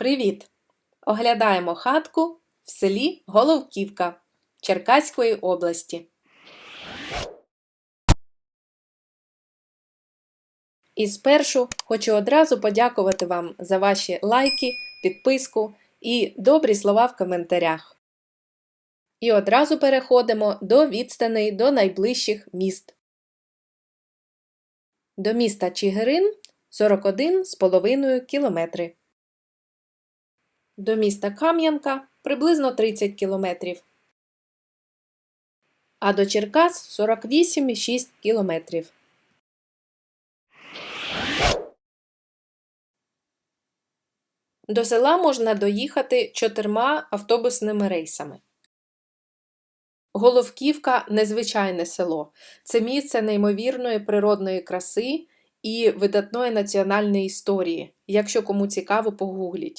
Привіт! Оглядаємо хатку в селі Головківка Черкаської області. І спершу хочу одразу подякувати вам за ваші лайки, підписку і добрі слова в коментарях. І одразу переходимо до відстаней до найближчих міст. До міста Чигирин 41,5 кілометри. До міста Кам'янка приблизно 30 кілометрів. А до Черкас 48,6 кілометрів. До села можна доїхати чотирма автобусними рейсами. Головківка незвичайне село. Це місце неймовірної природної краси і видатної національної історії. Якщо кому цікаво, погугліть.